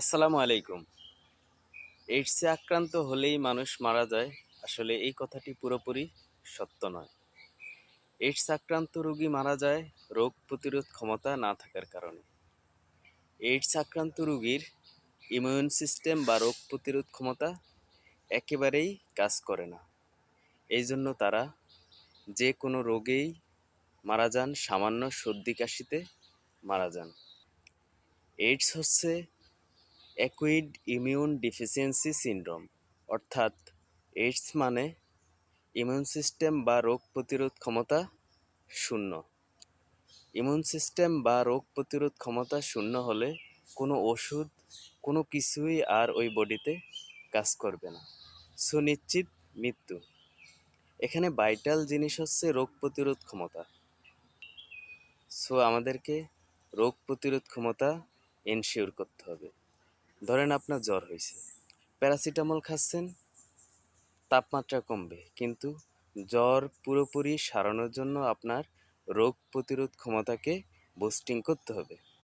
আসসালামু আলাইকুম। এইডসে আক্রান্ত হলেই মানুষ মারা যায়, আসলে এই কথাটি পুরোপুরি সত্য নয়। এইডস আক্রান্ত রোগী মারা যায় রোগ প্রতিরোধ ক্ষমতা না থাকার কারণে। এইডস আক্রান্ত রোগীর ইমিউন সিস্টেম বা রোগ প্রতিরোধ ক্ষমতা একেবারেই কাজ করে না। এই জন্য তারা যে কোনো রোগেই মারা যান, সামান্য সর্দি কাশিতে মারা যান। এইডস হচ্ছে অ্যাকুইড ইমিউন ডিফিসিয়েন্সি সিনড্রোম অর্থাৎ এইডস মানে ইমিউন সিস্টেম বা রোগ প্রতিরোধ ক্ষমতা শূন্য। ইমিউন সিস্টেম বা রোগ প্রতিরোধ ক্ষমতা শূন্য হলে কোনো ওষুধ, কোনো কিছুই আর ওই বডিতে কাজ করবে না। সুনিশ্চিত মৃত্যু। এখানে ভাইটাল জিনিস হচ্ছে রোগ প্রতিরোধ ক্ষমতা। সো আমাদেরকে রোগ প্রতিরোধ ক্ষমতা এনশিওর করতে হবে। ধরেন আপনার জ্বর হয়েছে। প্যারাসিটামল খাচ্ছেন, তাপমাত্রা কমবে, কিন্তু জ্বর পুরোপুরি সারানোর জন্য আপনার রোগ প্রতিরোধ ক্ষমতাকে বুস্টিং করতে হবে।